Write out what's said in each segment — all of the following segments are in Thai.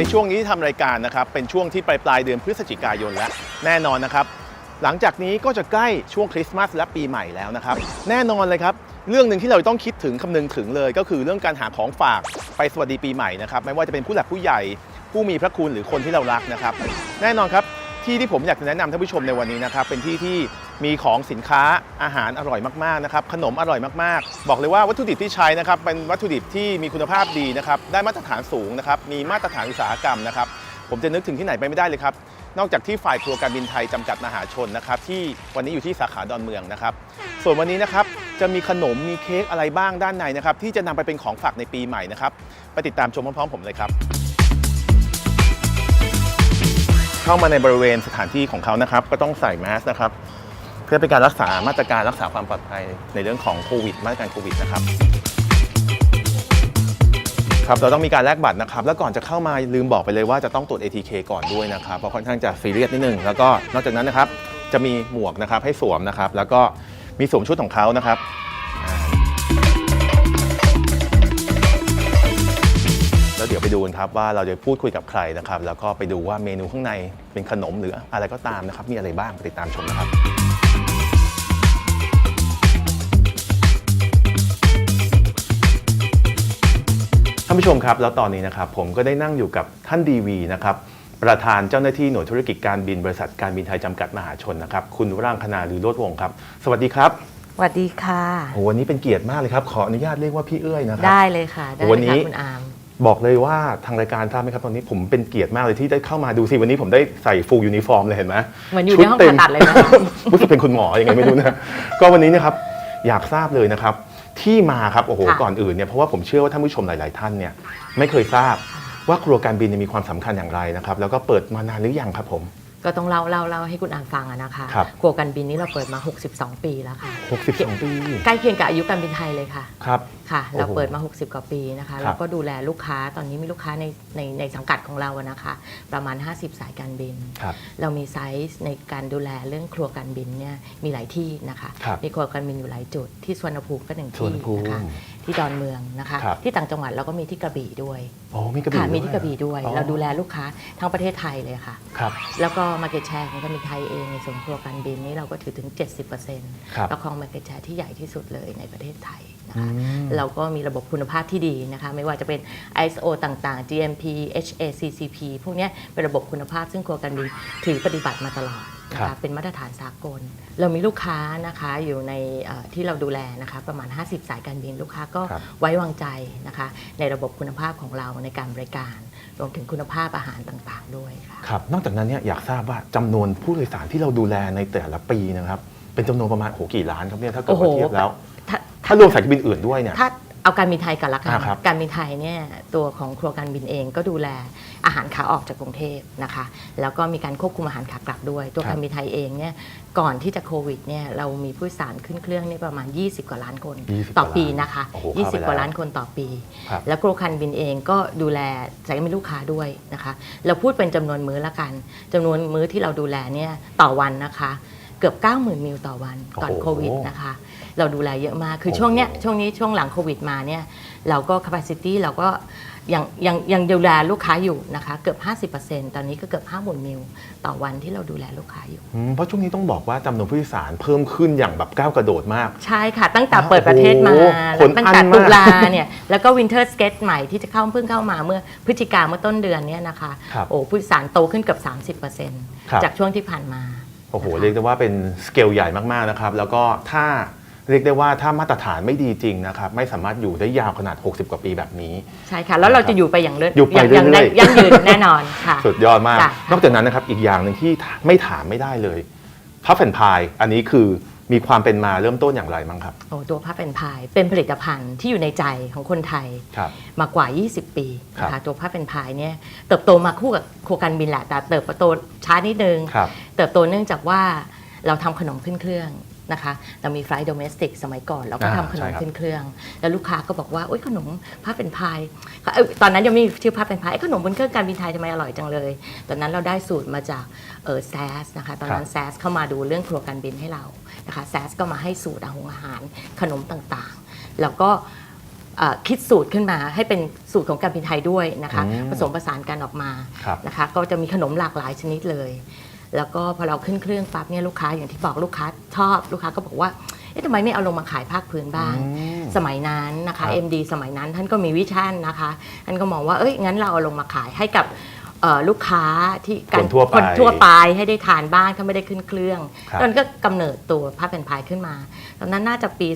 ในช่วงนี้ที่ทำรายการนะครับเป็นช่วงที่ปลายปลายเดือนพฤศจิกายนแล้วแน่นอนนะครับ หลังจากนี้ก็จะใกล้ช่วงคริสต์มาสและปีใหม่แล้วนะครับ แน่นอนเลยครับ เรื่องหนึ่งที่เราต้องคิดถึงคำนึงถึงเลย ก็คือเรื่องการหาของฝากไปสวัสดีปีใหม่นะครับไม่ว่าจะเป็นผู้หลักผู้ใหญ่ ผู้มีพระคุณหรือคนที่เรารักนะครับ แน่นอนครับที่ที่ผมอยากจะแนะนำท่านผู้ชมในวันนี้นะครับเป็นที่ที่ มีของสินค้าอาหารอร่อยมากๆนะครับขนมอร่อยมากๆ บอกเลยว่าวัตถุดิบที่ใช้นะครับเป็นวัตถุดิบที่มีคุณภาพดีนะครับได้มาตรฐานสูงนะครับมีมาตรฐานอุตสาหกรรมนะครับผมจะนึกถึงที่ไหนไปไม่ได้เลยครับนอกจากที่ฝ่ายครัวการบินไทยจำกัดมหาชนนะครับที่วันนี้อยู่ที่สาขาดอนเมืองนะครับส่วนวันนี้นะครับจะมีขนมมีเค้กอะไรบ้างด้านในนะครับที่จะนำไปเป็นของฝากในปีใหม่นะครับไปติดตามชมพร้อมๆ ผมเลยครับ เข้ามาในบริเวณสถานที่ของเขานะครับก็ต้องใส่แมสนะครับ เพื่อเป็นการรักษามาตรการรักษาความปลอดภัยในเรื่องของโควิด มาตรการโควิดนะครับครับเราต้องมีการแลกบัตรนะครับ แล้วก่อนจะเข้ามาลืมบอกไปเลยว่าจะต้องตรวจ ATK ก่อนด้วยนะครับ เพราะค่อนข้างจะซีเรียสนิดนึง แล้วก็นอกจากนั้นนะครับ จะมีหมวกนะครับให้สวมนะครับ แล้วก็มีสวมชุดของเขานะครับแล้วเดี๋ยวไปดูกันครับว่าเราจะพูดคุยกับใครนะครับ แล้วก็ไปดูว่าเมนูข้างในเป็นขนมหรืออะไรก็ตามนะครับ มีอะไรบ้างไปติดตามชมนะครับ ชมครับ แล้วตอนนี้นะครับผมก็ได้นั่งอยู่กับท่านดีวีนะครับประธานเจ้าหน้าที่หน่วยธุรกิจการบินบริษัทการบินไทยจำกัดมหาชนนะครับคุณวร่างคณาลือโลดวงศ์ครับ สวัสดีครับสวัสดีค่ะ โอ้วันนี้เป็นเกียรติมากเลยครับ ขออนุญาตเรียกว่าพี่เอื้อยนะครัได้เลยค่ะ ได้วันเลยนี้ ค่ะคุณอาม บอกเลยว่าทางรายการทราบไหมครับตอนนี้ผมเป็นเกียรติมากเลยที่ได้เข้ามาดูสิวันนี้ผมได้ใส่ฟูลยูนิฟอร์มเลยเห็นไหมเหมือนอยู่ในห้องผ่าตัดเลยนะ รู้สึกเป็นคุณหมอยังไงไม่รู้นะ ก็วันนี้นะครับอยากทราบเลยนะครับ ที่มาครับโอ้โหค่ะก่อนอื่นเนี่ยเพราะว่าผมเชื่อว่าท่านผู้ชมหลาย ๆ ท่านเนี่ยไม่เคยทราบว่าครัวการบินเนี่ยมีความสำคัญอย่างไรนะครับแล้วก็เปิดมานานหรือยังครับผม ก็ต้องเล่าเล่าเล่าให้คุณอามฟังอะนะคะครับครัวการบินนี้เราเปิดมา 62 ปีแล้วค่ะ 62 ปีใกล้เคียงกับอายุการบินไทยเลยค่ะ ครับ ค่ะ โอ้โหเราเปิดมา 60 กว่าปีนะคะ ครับแล้วก็ดูแลลูกค้า ตอนนี้มีลูกค้าในในในสังกัดของเราอะนะคะ ประมาณ 50 สายการบิน ครับ เรามีไซส์ในการดูแลเรื่องครัวการบินเนี่ยมีหลายที่นะคะ ครับมีครัวการบินอยู่หลายจุด ที่สวนภูมิก็หนึ่งสวนที่ภูมินะคะ ที่ดอนเมืองนะคะ ครับที่ต่างจังหวัดเราก็มีที่กระบี่ด้วยอ๋อมีกระบี่ค่ะด้วยมีที่กระบี่ด้วย อ๋อเราดูแลลูกค้าทั้งประเทศไทยเลยค่ะ ครับ แล้วก็ Market Share ของการบินไทยเองในส่วนครัวการบินนี่เราก็ถือถึงครับ70%เราครอง Market Share ที่ใหญ่ที่สุดเลยในประเทศไทยนะอืคะมเราก็มีระบบคุณภาพที่ดีนะคะ ไม่ว่าจะเป็น ISO ต่างๆ GMP HACCP พวกเนี้ยเป็นระบบคุณภาพซึ่งครัวการบินถือปฏิบัติมาตลอด นะครัคะบ เป็นมาตรฐานสากล เรามีลูกค้านะคะอยู่ในเอ่อที่เราดูแลนะคะประมาณ 50 สายการบินลูกค้าก็ครับไว้วางใจนะคะ ในระบบคุณภาพของเราในการบริการ รวมถึงคุณภาพอาหารต่างๆ ด้วยค่ะ ครับ นอกจากนั้นเนี่ยอยากทราบว่าจำนวนผู้โดยสารที่เราดูแลในแต่ละปีนะครับ เป็นจำนวนประมาณโอ้โหกี่ล้านครับเนี่ยถ้าเกิดโอ้โห ว่าเทียบแล้ว ถ้าถ้ารวมสายการบินอื่นด้วยเนี่ย ถ้าเอาการบินไทยก่อนละกันอ่าครับการบินไทยเนี่ยตัวของครัวการบินเองก็ดูแล อาหารขาออกจากกรุงเทพนะคะ แล้วก็มีการควบคุมอาหารขากลับด้วย ตัวครับการบินไทยเองเนี่ยก่อนที่จะโควิดเนี่ยเรามีผู้โดยสารขึ้นเครื่องเนี่ยประมาณ 20 กว่าล้านคน20ต่อกว่าล้านปีนะคะโอ้โหเข้าไป20 กว่าแล้วล้านคนต่อปีครับแล้วครัวการบินเองก็ดูแลสายการบินลูกค้าด้วยนะคะ เราพูดเป็นจำนวนมื้อละกันจำนวนมื้อที่เราดูแลเนี่ยต่อวันนะคะ เกือบ 90,000 มิลต่อวันก่อนโอ้โห โควิดนะคะ เราดูแลเยอะมาก คือช่วงเนี้ยโอ้โหช่วงนี้ช่วงหลังโควิดมาเนี่ยเราก็ capacity เราก็ยังยังยังดูแลลูกค้าอยู่นะคะ เกือบ 50%ตอนนี้ก็เกือบ 50,000 มิลต่อวันที่เราดูแลลูกค้าอยู่ อืมเพราะช่วงนี้ต้องบอกว่าจำนวนผู้โดยสารเพิ่มขึ้นอย่างแบบก้าวกระโดดมาก ใช่ค่ะ ตั้งแต่เปิดประเทศมาโอ้โหแล้วตั้งแต่คนอั้นมาก ตุลาเนี่ย แล้วก็วินเทอร์สเกตใหม่ที่จะเข้าเพิ่งเข้ามาเมื่อพฤศจิกาเมื่อต้นเดือนเนี่ยนะคะ ครับ โอ้ผู้โดยสารโตขึ้นเกือบ ครับ 30%จากช่วงที่ผ่านมา โอ้โหเรียกได้ว่าเป็นสเกลใหญ่มากๆนะครับ แล้วก็ถ้าเรียกได้ว่าถ้ามาตรฐานไม่ดีจริงนะครับ ไม่สามารถอยู่ได้ยาวขนาด 60 กว่าปีแบบนี้ ใช่ค่ะ แล้วเราจะอยู่ไปอย่างเลื่อยู่ไปอย่างเรื่อยๆ ยั่งยืนแน่นอนค่ะ สุดยอดมาก ค่ะ นอกจากนั้นนะครับอีกอย่างหนึ่งที่ไม่ถามไม่ได้เลยพัฟแฟนพายอันนี้คือ มีความเป็นมาเริ่มต้นอย่างไรมั้งครับ โอ้ตัวผ้าเป็นพายเป็นผลิตภัณฑ์ที่อยู่ในใจของคนไทยครับ มากว่า 20 ปีนะครัคะบตัวผ้าเป็นพายเนี่ยเติบโตมาคู่กับครัวการบินแหละแต่เติบโตช้านิดนึง ครับ เติบโตเนื่องจากว่าเราทำขนมขึ้นเครื่องนะคะเรามีไฟล์โดเมสติกสมัยก่อน เราก็อ่าทำขนมใช่ครับขึ้นเครื่อง แล้วลูกค้าก็บอกว่าโอ๊ยขนมผ้าเป็นพายเอ้ยตอนนั้นยังไม่มีชื่อผ้าเป็นพายเอ้ยขนมบนเครื่องการบินไทยทำไมอร่อยจังเลย ตอนนั้นเราได้สูตรมาจากเออแซสนะคะตอนนั้นแซสเข้ามาดูเรื่องครัวการบินให้เรา นะคะแซสก็มาให้สูตรอาหารอาหารขนมต่างๆ แล้วก็เอ่อคิดสูตรขึ้นมาให้เป็นสูตรของการบินไทยด้วยนะคะอืมผสมผสานกันออกมาครับนะคะก็จะมีขนมหลากหลายชนิดเลย แล้วก็พอเราขึ้นเครื่องปั๊บเนี่ยลูกค้าอย่างที่บอกลูกค้าชอบลูกค้าก็บอกว่าเอ๊ะทำไมไม่เอาลงมาขายภาคพื้นบ้างอืมสมัยนั้นนะครัคะบ MD สมัยนั้นท่านก็มีวิชั่นนะคะท่านก็มองว่าเอ้ยงั้นเราเอาลงมาขายให้กับ เอ่อลูกค้าที่กัคนทั่วไปคนทั่วไปให้ได้ทานบ้างถ้าไม่ได้ขึ้นเครื่องครับตอนนั้นก็กำเนิดตัวผ้าเป็นพายขึ้นมา ตอนนั้นน่าจะปี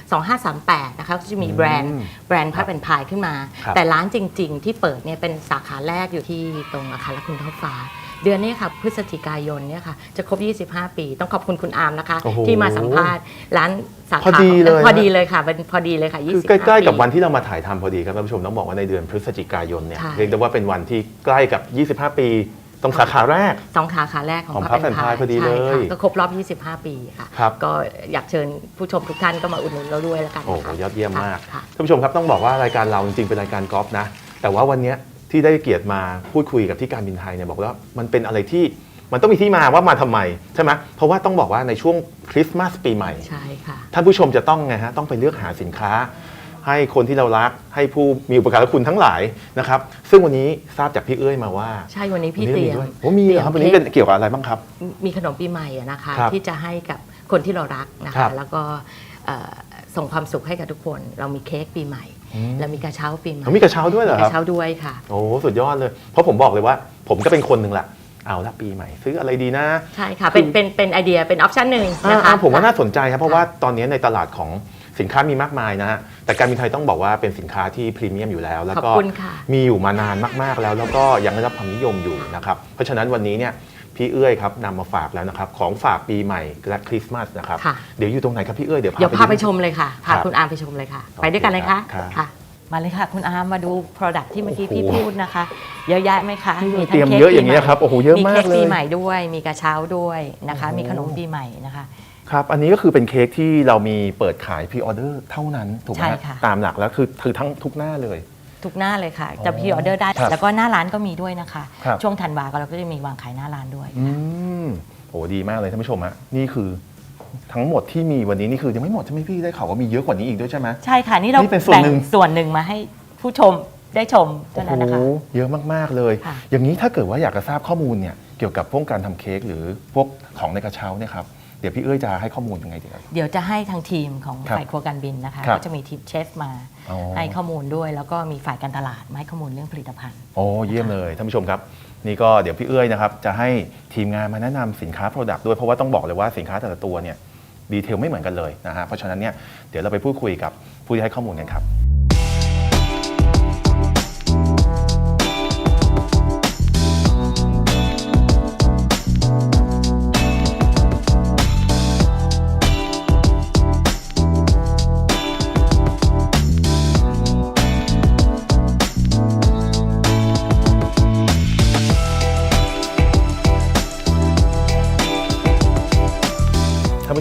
2 2538นะคะก็จะมีแบรนด์อืมแบรนด์ผ้าเป็นพายขึ้นมา ครับ แต่ร้านจริง ๆ ที่เปิดเนี่ยเป็นสาขาแรกอยู่ที่ตรงอาคารละคุณท้าฟ้า เดือนนี้ค่ะพฤศจิกายนเนี่ยค่ะจะครบ 25 ปี ต้องขอบคุณคุณอาร์มนะคะ โอ้โหที่มาสัมภาษณ์ร้านสาขาพอดีเลย พอดีเลยค่ะเป็นพอดีเลยค่ะคือ25ใกล้ๆกับปีวันที่เรามาถ่ายทำพอดีครับท่านผู้ชมต้องบอกว่าในเดือนพฤศจิกายนเนี่ยใช่ เรียกได้ว่าเป็นวันที่ใกล้กับ 25 ปี ตรงสาขาแรก สองขาขาแรกของของพระพระเป็นพายพอดีใช่เลยค่ะก็ครบรอบ 25 ปีค่ะ ครับก็อยากเชิญผู้ชมทุกท่านก็มาอุดหนุนเราด้วยแล้วกันโอ้นะโหคะยอดเยี่ยมมาก ค่ะ ท่านผู้ชมครับต้องบอกว่ารายการเราจริงๆเป็นรายการกอล์ฟนะ แต่ว่าวันเนี้ย ที่ได้เกียรติมาพูดคุยกับที่การบินไทยเนี่ยบอกว่ามันเป็นอะไรที่มันต้องมีที่มาว่ามาทำไมใช่ไหมเพราะว่าต้องบอกว่าในช่วงคริสต์มาสปีใหม่ใช่ค่ะท่านผู้ชมจะต้องไงฮะต้องไปเลือกหาสินค้า ให้คนที่เรารักให้ผู้มีอุปการะคุณทั้งหลายนะครับซึ่งวันนี้ทราบจากพี่เอ้ยมาว่า ใช่วันนี้พี่วันเตนี้รียมด้วยโอ้มีเหรอครับวันนี้เป็นเกี่ยวกับอะไรบ้างครับ มีขนมปีใหม่อะนะคะครับที่จะให้กับคนที่เรารักนะครัคะบแล้วก็เอ่อส่งความสุขให้กับทุกคน เรามีเค้กปีใหม่อืม เรามีกระเช้าปีใหม่เขามีกระเช้าด้วยเหรอคกรับระเช้าด้วยค่ะ โอ้สุดยอดเลย เพราะผมบอกเลยว่า ผมก็เป็นคนหนึ่งแหละเอาละปีใหม่ ซื้ออะไรดีนะ ใช่ค่ะ เป็น เป็น เป็นไอเดีย เป็นออปชันหนึ่งนะคะ อ่าผมว่าน่าสนใจครับ เพราะว่าตอนนี้ในตลาดของสินค้ามีมากมายนะฮะแต่การบินไทยต้องบอกว่าเป็นสินค้าที่พรีเมียมอยู่แล้ว แล้วขอบก็คุณค่ะมีอยู่มานานมากๆแล้ว แล้วก็ยังได้รับความนิยมอยู่นะครับ เพราะฉะนั้นวันนี้เนี่ย พี่เอื้อยครับนำมาฝากแล้วนะครับ ของฝากปีใหม่และคริสต์มาสนะครับ ค่ะ เดี๋ยวอยู่ตรงไหนครับพี่เอื้อยเดี๋ยวเดี๋ยวพาไปดู ชมเลยค่ะพาครับคุณอาร์มไปชมเลยค่ะโอเคไปด้วยกันเลยค่ะครับ ค่ะ มาเลยค่ะ คุณอาร์มมาดู Product ที่เมื่อกี้โอ้โหพี่พูดนะคะ เยอะแยะไหมคะนี่ทั้เตรียมค้กเยอะอย่างนี้ยปีใหม่ครับโอ้โหเยอะมีมากเค้กเลยปีใหม่ด้วย มีกระเช้าด้วยนะคะโอ้โหมีขนมปีใหม่นะคะ ครับ อันนี้ก็คือเป็นเค้กที่เรามีเปิดขายพรีออเดอร์เท่านั้นถูกไหมใช่ฮะค่ะ ตามหลักแล้วคือคือทั้งทุกหน้าเลย ทุกหน้าเลยค่ะอ๋อจะพรีออเดอร์ได้ ครับแล้วก็หน้าร้านก็มีด้วยนะคะ ครับ ช่วงธันวาก็เราก็จะมีวางขายหน้าร้านด้วย อืมโหดีมากเลยท่านผู้ชมฮะนี่คือทั้งหมดที่มีวันนี้นี่คือยังไม่หมดใช่ไหมพี่ได้ข่าวว่ามีเยอะกว่านี้อีกด้วยใช่ไหม ใช่ค่ะ นี่เรานี่เป็นส่วนแบ่งหนึ่ง ส่วนหนึ่งมาให้ผู้ชมได้ชมเท่าโอ้นั้นโหนะคะเยอะมาก ๆ เลย ค่ะ อย่างนี้ถ้าเกิดว่าอยากจะทราบข้อมูลเนี่ยเกี่ยวกับพวกการทำเค้กหรือพวกของในกระเช้าเนี่ยครับ เดี๋ยวพี่เอ้ยจะให้ข้อมูลยังไงดีครับ เดี๋ยวจะให้ทางทีมของครับฝ่ายครัวการบินนะคะครับ ก็จะมีทีมเชฟมาอ๋อให้ข้อมูลด้วย แล้วก็มีฝ่ายการตลาดมาให้ข้อมูลเรื่องผลิตภัณฑ์ โอ้เยี่ยมเลยท่านผู้ชมครับ นี่ก็เดี๋ยวพี่เอ้ยนะครับจะให้ทีมงานมาแนะนำสินค้า Product ด้วยเพราะว่าต้องบอกเลยว่าสินค้าแต่ละตัวเนี่ยดีเทลไม่เหมือนกันเลยนะฮะเพราะฉะนั้นเนี่ยเดี๋ยวเราไปพูดคุยกับผู้ที่ให้ข้อมูลกันครับ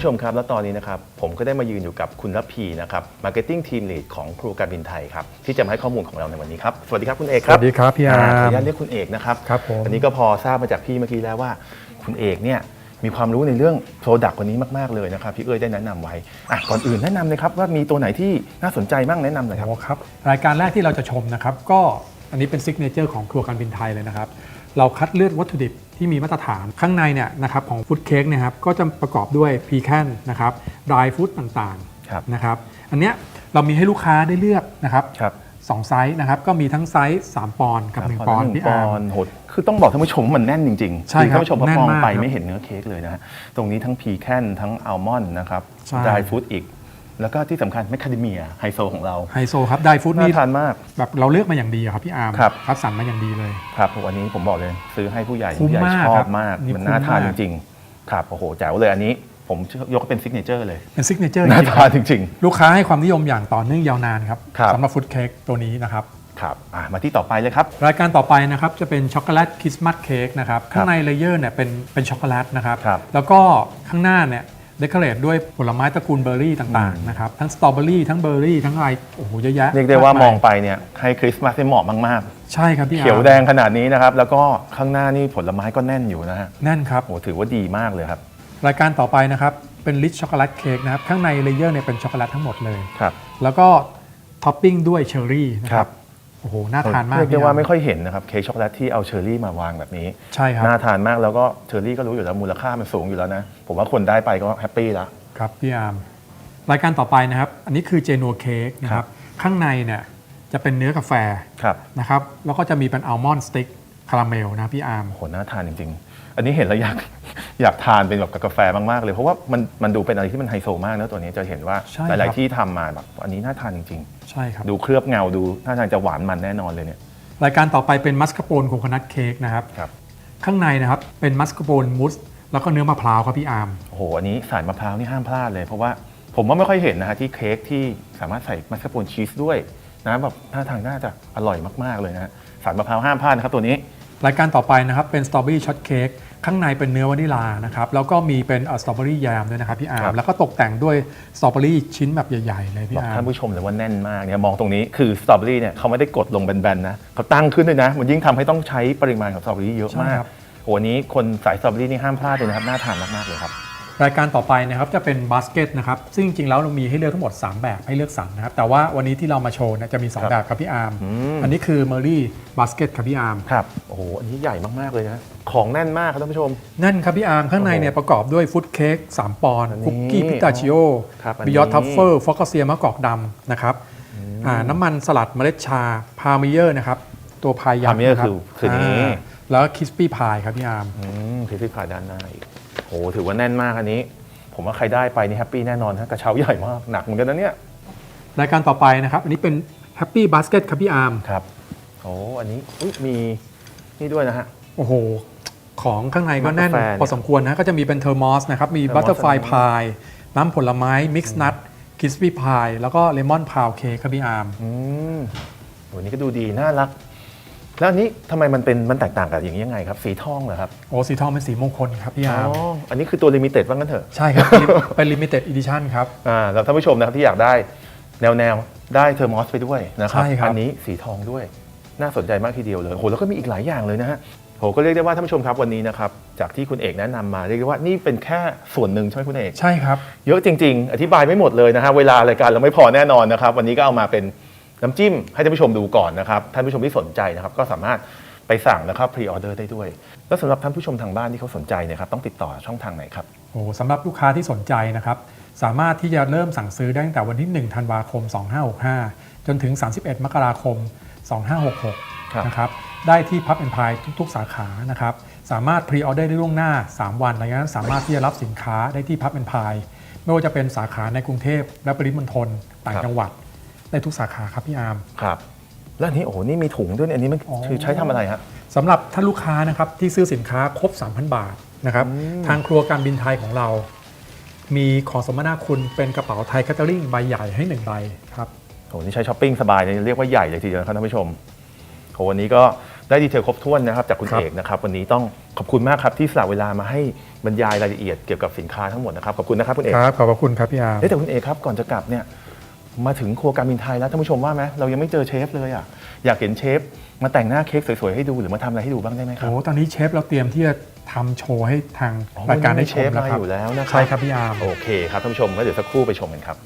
ผู้ชมครับ แล้วตอนนี้นะครับผมก็ได้มายืนอยู่กับคุณรัพีนะครับ Marketing Team Lead ของครูการบินไทยครับที่จะมาให้ข้อมูลของเราในวันนี้ครับ สวัสดีครับคุณเอกครับสวัสดีครับพี่อาร์มขออนุญาตเรียกคุณเอกนะครับครับผมอันนี้ก็พอทราบมาจากพี่เมื่อกี้แล้วว่า คุณเอกเนี่ยมีความรู้ในเรื่อง Product วันนี้มากๆเลยนะครับพี่เอ้ยได้แนะนำไว้อะก่อนอื่นแนะนำเลยครับว่ามีตัวไหนที่น่าสนใจบ้างแนะนำหน่อยครับโอ้ครับรายการแรกที่เราจะชมนะครับก็อันนี้เป็นซิกเนเจอร์ของครัวการบินไทยเลยนะครับ เราคัดเลือกวัตถุดิบที่มีมาตรฐานข้างในเนี่ยนะครับของฟุตเค้กเนี่ยครับก็จะประกอบด้วยพีแคนนะครับดรายฟู้ดต่างครับ ๆนะครับ อันเนี้ยเรามีให้ลูกค้าได้เลือกนะครับครับสองไซส์นะครับ ก็มีทั้งไซส์3ปอนด์กับ 1 ปอนด์หพี่งปอาร์มอนด์โหดคือต้องบอกท่านผู้ชมว่ามันแน่นจริงๆใช่ครับท่านผู้ชมพอแน่นมองมากไปครับไม่เห็นเนื้อเค้กเลยนะฮะตรงนี้ทั้งพีแคนทั้งอัลมอนด์นะครับใช่ดรายฟู้ดอีก แล้วก็ที่สำคัญแมคคาเดเมียไฮโซของเรา ไฮโซครับดรายฟู้ดน่านี่ทานมาก แบบเราเลือกมาอย่างดีอะครับพี่อาร์มครับ คัดสรรมาอย่างดีเลย ครับวันนี้ผมบอกเลยซื้อให้ผู้ใหญ่คุ้มผู้ใหญ่มากชอครับบมากนี่มันน่าทานคุ้จมมาก ริงๆ ครับโอ้โหแจ๋วเลยอันนี้ ผมยกเป็นซิกเนเจอร์เลยเป็นซิกเนเจอร์น่าจริงๆทานจริง ลูกค้าให้ความนิยมอย่างต่อเนื่องยาวนานครับครับ สำหรับฟุตเค้กตัวนี้นะครับ ๆ ครับอะมาที่ต่อไปเลยครับ รายการต่อไปนะครับจะเป็นช็อกโกแลตคริสต์มาสเค้กนะครับข้างในเลเยอร์เนี่ยเป็นเป็นช็อกโกแลตนะครับ ครับแล้วก็ข้างหน้าเนี่ย เดคอเรทด้วยผลไม้ตระกูลเบอร์รี่ต่างๆนะครับทั้งสตรอเบอรี่ทั้งเบอร์รี่ทั้งอะไรโอ้โหเยอะแยะเรียกได้ว่ามองกยไปเนี่ยให้คริสต์มาสให้เหมาะมากใช่ครับพี่ๆอาร์มเขียวแดงขนาดนี้นะครับ แล้วก็ข้างหน้านี่ผลไม้ก็แน่นอยู่นะฮะแน่นครับโอ้ถือว่าดีมากเลยครับ รายการต่อไปนะครับเป็นลิชช็อกโกแลตเค้กนะครับข้างในเลเยอร์เนี่ยเป็นช็อกโกแลตทั้งหมดเลยครับแล้วก็ท็อปปิ้งด้วยเชอร์รี่นะคครัรับบ โอ้โห น่าทานมากเรียกได้ว่าพี่ไม่อาค่อยเห็นนะครับเค้กช็อกโกแลตที่เอาเชอร์รี่มาวางแบบนี้ ใช่ครับ น่าทานมากแล้วก็เชอร์รี่ก็รู้อยู่แล้วมูลค่ามันสูงอยู่แล้วนะ ผมว่าคนได้ไปก็แฮปปี้ละครับพี่อาร์มรายการต่อไปนะครับ อันนี้คือเจนัวเค้กนะคครัรับบข้างในเนี่ยจะเป็นเนื้อกาแฟครับนะครับ แล้วก็จะมีเป็นอัลมอนด์สติ๊กคาราเมลนะพี่อาร์มโหน่าทานจริงๆ อันนี้เห็นแล้วอยากอยากทานเป็นแบบกับกาแฟมากๆเลย เพราะว่ามันมันดูเป็นอะไรที่มันไฮโซมากนะตัวนี้จะเห็นว่าใช่หครัลายบๆที่ทำมาแบบอันนี้น่าทานจริงใช่ครับ ๆ ดูเคลือบเงาดูน่าทานจะหวานมันแน่นอนเลยเนี่ย รายการต่อไปเป็นมัสคาโปนโคโคนัทเค้กนะครับ ครับ ข้างในนะครับเป็นมัสคาโปนมูสแล้วก็เนื้อมะพร้าวครับพี่อาร์ม โอ้โหอันนี้สายมะพร้าวนี่ห้ามพลาดเลย เพราะว่าผมว่าไม่ค่อยเห็นนะฮะที่เค้กที่สามารถใส่มัสคาโปนชีสด้วยนะแบบท่าทางน่าจะอร่อยมากๆเลยนะฮะสายมะพร้าวห้ามพลาดนะครับตัวนี้ รายการต่อไปนะครับเป็นสตรอเบอรี่ช็อตเค้ก ข้างในเป็นเนื้อวานิลานะครับแล้วก็มีเป็นสตรอเบอรี่แยมด้วยนะครับพี่อาครัร์มบแล้วก็ตกแต่งด้วยสตรอเบอรี่ชิ้นแบบใหญ่ๆเลยพี่บอกอาร์ท่ามนผู้ชมเลยว่าแน่นมากเนี่ยมองตรงนี้คือสตรอเบอรี่เนี่ยเขาไม่ได้กดลงแบนๆนะเขาตั้งขึ้นด้วยนะ มันยิ่งทำให้ต้องใช้ปริมาณของสตรอเบอรี่เยอะมากโอ้โหอันนี้คนสายสตรอเบอรี่นี่ห้ามพลาดเลยนะครับน่าทานมากๆเลยครับ รายการต่อไปนะครับจะเป็นบาสเกตนะครับ ซึ่งจริงๆแล้วเรามีให้เลือกทั้งหมด 3 แบบให้เลือกสรรนะครับ แต่ว่าวันนี้ที่เรามาโชว์เนี่ยจะมีครับ2แบบครับพี่อาร์มอืมอันนี้คือเมอรี่บาสเกตครับพี่อาร์มครับโอ้โหอันนี้ใหญ่มากๆเลยนะของแน่นมากครับท่านผู้ชมนั่นครับพี่อาร์มข้างในเนี่ยโอ้โหประกอบด้วยฟุตเค้ก3ปอนด์อันนี้คุกกี้พิตาชิโอครับอันนี้บิยอททัฟเฟอร์ฟอกเซียมะกอกดำนะครับอ่าน้ำมันสลัดเมล็ดชาพาเมเยอร์นะครับตัวพายยักษ์ Palmier นะรับคือคือนี้าแล้วคิสปี้พายครับพี่อาร์มอืมพิซซี่พายด้านหน้าอีก โอ้โหถือว่าแน่นมากอันนี้ ผมว่าใครได้ไปนี่แฮปปี้แน่นอนฮะกระเช้าใหญ่มากหนักเหมือนกันนะเนี่ยรายการต่อไปนะครับ อันนี้เป็นแฮปปี้บาสเกตครับพี่อาร์มครับโอ้อันนี้อุ๊ยมีนี่ด้วยนะฮะ โอ้โห ของข้างในก็แน่นกาแฟเนี่ยพอสมควรนะก็จะมีเป็นเทอร์มอสนะครับ มี Thermos บัตเตอร์ไฟอันนี้พายน้ำผลไม้มิกซ์นัทคิสปี้พายแล้วก็เลมอนพาวเค้กครับพี่อาร์มอืมโหนี่ก็ดูดีน่ารัก แล้วอันนี้ทำไมมันเป็นมันแตกต่างกับอย่างนี้ยังไงครับ สีทองเหรอครับโอ้สีทองเป็นสีมงคลครับพี่อ๋อาร์มออันนี้คือตัวลิมิเต็ดว่างั้นเถอะ ใช่ครับ เป็นลิมิเต็ดอีดิชั่นครับ อ่าแล้วท่านผู้ชมนะครับที่อยากได้แนวแนวๆได้เทอร์มอสไปด้วยนะครับ ใช่ครับ อันี้สีทองด้วยน่าสนใจมากทีเดียวเลยโหแล้วก็มีอีกหลายอย่างเลยนะฮะโหก็เรียกได้ว่าท่านผู้ชมครับวันนี้นะครับจากที่คุณเอกแนะนำมาเรียกได้ว่านี่เป็นแค่ส่วนหนึ่งใช่ไหมคุณเอก ใช่ครับ เยอะจริง ๆ อธิบายไม่หมดเลยนะฮะเวลารายการเราไม่พอแน่นอนนะครับ วันนี้ก็เอามาเป็น น้ำจิ้มให้ท่านผู้ชมดูก่อนนะครับ ท่านผู้ชมที่สนใจนะครับ ก็สามารถไปสั่งนะครับพรีออเดอร์ได้ด้วย แล้วสำหรับท่านผู้ชมทางบ้านที่เขาสนใจเนะครับต้องติดต่อช่องทางไหนครับ โอ้สำหรับลูกค้าที่สนใจนะครับ สามารถที่จะเริ่มสั่งซื้อได้ตั้งแต่วันที่ 1 ธันวาคม 2565 จนถึง 31 มกราคม 2566 นะครับได้ที่พับ and พายทุก ๆ สาขานะครับ สามารถพรีออเดอร์ได้ล่วงหน้า 3 วันหลังจากนั้นสามารถที่จะรับสินค้าได้ที่พับ and พายไม่ว่าจะเป็นสาขาในกรุงเทพและปริมณฑลต่างจังหวัด ได้ทุกสาขาครับพี่อาร์ม ครับ แล้วอันนี้โอ้โหนี่มีถุงด้วยเนี่ยอันนี้มันอ๋อ คือใช้ทำอะไรฮะ สำหรับท่านลูกค้านะครับที่ซื้อสินค้าครบ 3,000 บาทนะครับอืม ทางครัวการบินไทยของเรา มีของสมนาคุณเป็นกระเป๋าไทยแคตเตอริงใบใหญ่ให้หนึ่งใบครับโหนี่ใช้ช้อปปิ้งสบายเลยเรียกว่าใหญ่เลยทีเดียวนะครับท่านผู้ชมโหวันนี้ก็ได้ดีเทลครบถ้วนนะครับจากคุณครับ เอกนะครับวันนี้ต้องขอบคุณมากครับที่สละเวลามาให้บรรยายรายละเอียดเกี่ยวกับสินค้าทั้งหมดนะครับขอบคุณนะครับคุณเอก ครับขอบพระคุณครับพี่อาร์ม เอ๊ะแต่คุณเอกครับก่อนจะกลับเนี่ย มาถึงครัวการบินไทยแล้วท่านผู้ชมว่าไหมเรายังไม่เจอเชฟเลยอะอยากเห็นเชฟมาแต่งหน้าเค้กสวยๆให้ดูหรือมาทำอะไรให้ดูบ้างได้ไหมครับ โอ้ตอนนี้เชฟเราเตรียมที่จะทำโชว์ให้ทางอ๋อรายการได้ชเชมฟแล้วมาครับอยู่แล้วนะครับ ใช่ครับพี่อาร์ม โอเคครับท่านผู้ชมก็เดี๋ยวสักครู่ไปชมกันครับ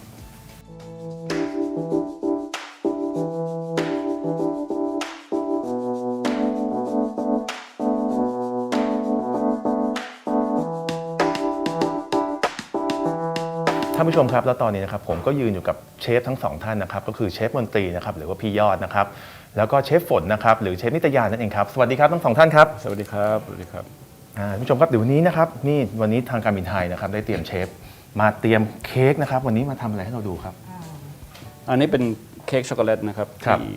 ท่านผู้ชมครับแล้วตอนนี้นะครับผมก็ยืนอยู่กับเชฟทั้งสองท่านนะครับก็คือเชฟมนตรีนะครับหรือว่าพี่ยอดนะครับแล้วก็เชฟฝนนะครับหรือเชฟนิตยานั่นเองครับสวัสดีครับทั้งสองท่านครับสวัสดีครับสวัสดีครับอ่าท่านผู้ชมครับเดี๋ยววันนี้นะครับนี่วันนี้ทางการบินไทยนะครับได้เตรียมเชฟมาเตรียมเค้กนะครับวันนี้มาทำอะไรให้เราดูครับ อันนี้เป็นเค้กช็อกโกแลตนะครับครับ ที่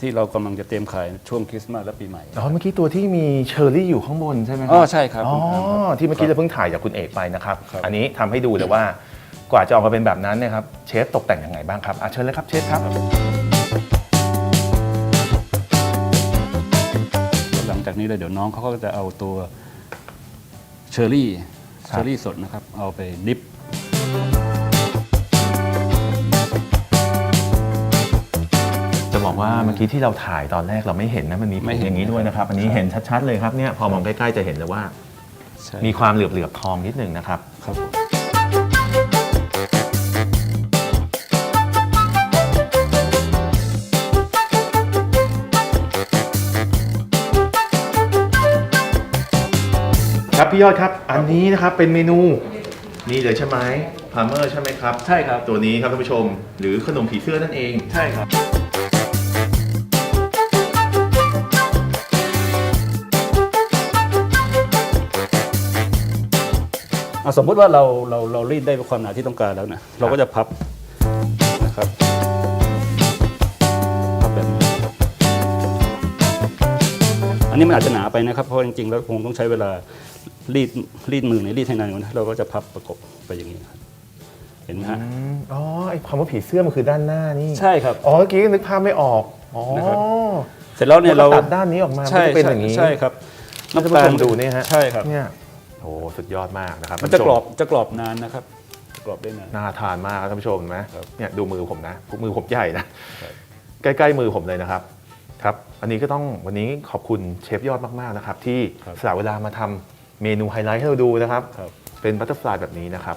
ที่เรากำลังจะเตรียมขายช่วงคริสต์มาสและปีใหม่อ๋อเมื่อกี้ตัวที่มีเชอร์รี่อยู่ข้างบนใช่ไหมครัอ๋อใช่ครับอ๋อคุณครับ ที่เมื่อกี้ครัเราบเพิ่งถ่ายจากคุณเอกไปนะครับครับ อันนี้ทำให้ดูเลยว่ากว่าจะออกมาเป็นแบบนั้นเนี่ยครับเชฟตกแต่งยังไงบ้างครับอะเชิญเลยครับเชฟครับหลังจากนี้เลยเดี๋ยวน้องเขาก็จะเอาตัวเชอร์รี่ครับเชอร์รี่สดนะครับ เอาไปดิฟ ว่าเมื่อกี้ที่เราถ่ายตอนแรกเราไม่เห็นนะมันมีไม่เห็นอย่างนี้ด้วยนะครับอันนี้เห็นชัดๆเลยครับเนี่ยพอมองใกล้ๆจะเห็นเลยว่ามีความเหลือบๆทองนิดนึงนะครับ ครับครับพี่ยอดครับ อันนี้นะครับเป็นเมนูนี่เลยใช่ไหมพาเมอร์ใช่ไหมครับ ใช่ครับ ตัวนี้ครับท่านผู้ชม หรือขนมผีเสื้อนั่นเอง ใช่ครับ อะสมมุติว่าเราเราเรารีดได้ความหนาที่ต้องการแล้วนะเราก็จะพับนะครับพับแบบนี้ครับอันนี้มันอาจจะหนาไปนะครับเพราะจริงๆแล้วคงต้องใช้เวลารีดรีดมือในยรีดให้นานกว่านะเราก็จะพับประกบไปอย่างนี้ครับเห็นไหมฮะอ๋อไอความว่าผีเสื้อมันคือด้านหน้านี่ใช่ครับ อ๋อเมื่อกี้นึกภาพไม่ออกอ๋อนะครับ เสร็จแล้วเนี่ยแล้วเราก็ตัดด้านนี้ออกมาใช่มันจะเป็นอย่างนี้ ใช่ครับท่านผู้ชมดูนี่ฮะ ใช่ครับ เนี่ย โอ้สุดยอดมากนะครับมันจะท่าผู้ชกรอบจะกรอบนานนะครับจะกรอบได้นานน่าทานมากครับท่านผู้ชมเห็นไหมครับเนี่ยดูมือผมนะมือผมใหญ่นะใกล้ๆมือผมเลยนะครับครับอันนี้ก็ต้องวันนี้ขอบคุณเชฟยอดมากๆนะครับ ที่สละเวลามาทำเมนูไฮไลท์ให้เราดูนะครับครับ เป็นบัตเตอร์ฟลายแบบนี้นะครับ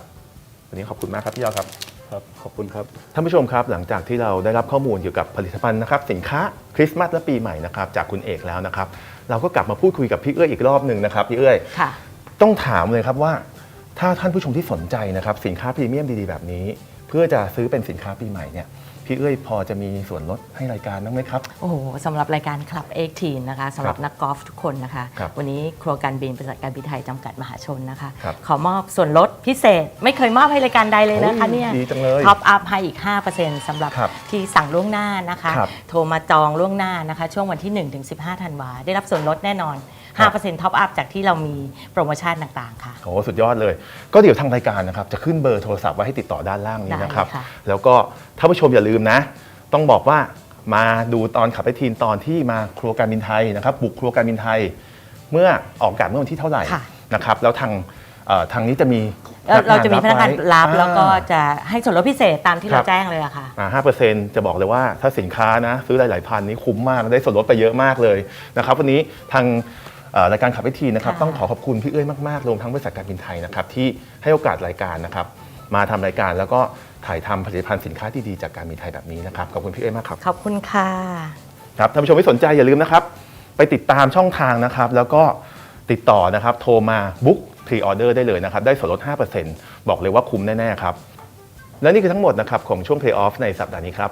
วันนี้ขอบคุณมากครับพี่ยอดครับครับขอบคุณครับท่านผู้ชมครับ หลังจากที่เราได้รับข้อมูลเกี่ยวกับผลิตภัณฑ์นะครับ สินค้าคริสต์มาสและปีใหม่นะครับจากคุณเอกแล้วนะครับ เราก็กลับมาพูดคุยกับพี่เอ้ยอีกรอบหนึ่งนะครับพี่เอ้ยค่ะ ต้องถามเลยครับว่า ถ้าท่านผู้ชมที่สนใจนะครับ สินค้าพรีเมียมดีๆแบบนี้ เพื่อจะซื้อเป็นสินค้าปีใหม่เนี่ยพี่เอ้ยพอจะมีส่วนลดให้รายการบ้างไหมครับ โอ้โหสำหรับรายการคลับเอ็กทีนนะคะสำหรับครับนักกอล์ฟทุกคนนะคะ ครับวันนี้ครัวการบินบริษัทการบินไทยจำกัดมหาชนนะคะ ครับ ขอมอบส่วนลดพิเศษไม่เคยมอบให้รายการใดเลยนะคะโอ้ยเนี่ยดีจังเลย ท็อปอัพให้อีก 5%สำหรับครับที่สั่งล่วงหน้านะคะ ครับโทรมาจองล่วงหน้านะคะ ช่วงวันที่ 1-15ถึง15ธันวา ได้รับส่วนลดแน่นอนครับ 5%ท็อปอัพจากที่เรามีโปรโมชั่นต่างๆค่ะ โอ้สุดยอดเลย ก็เดี๋ยวทางรายการนะครับ จะขึ้นเบอร์โทรศัพท์ไว้ให้ติดต่อด้านล่างนี้นะครับ ได้ค่ะ แล้วก็ท่านผู้ชมอย่าลืมนะ ต้องบอกว่ามาดูตอนขับไปทีนตอนที่มาครัวการบินไทยนะครับ บุกครัวการบินไทย เมื่อออกอากาศเมื่อวันที่เท่าไหร่ค่ะ นะครับ แล้วทางเอ่อทางนี้จะมีแล้วเราจะมีพนักงานรับไแล้วก็จะให้ส่วนลดพิเศษตามที่ครัเราบ แจ้งเลยอะค่ะ ห้าเปอร์เซ็นต์จะบอกเลยว่าถ้าสินค้านะ ซื้อหลาย ๆ พันนี้คุ้มมาก ได้ส่วนลดไปเยอะมากเลยนะครับวันนี้ทางเอ่อ รายการขับไปทีนะครับค่ะต้องขอขอบคุณพี่เอ้ยมากๆรวมทั้งบริษัทการบินไทยนะครับที่ให้โอกาสรายการนะครับมาทำรายการแล้วก็ถ่ายทำผลิตภัณฑ์สินค้าที่ดีจากการบินไทยแบบนี้นะครับขอบคุณพี่เอ้ยมากครับขอบคุณค่ะครับท่านผู้ชมที่สนใจอย่าลืมนะครับไปติดตามช่องทางนะครับแล้วก็ติดต่อนะครับโทรมาบุ๊กพรีออเดอร์ได้เลยนะครับได้ส่วนลด 5%บอกเลยว่าคุ้มแน่ๆครับและนี่คือทั้งหมดนะครับของช่วง Play Off ในสัปดาห์นี้ครับ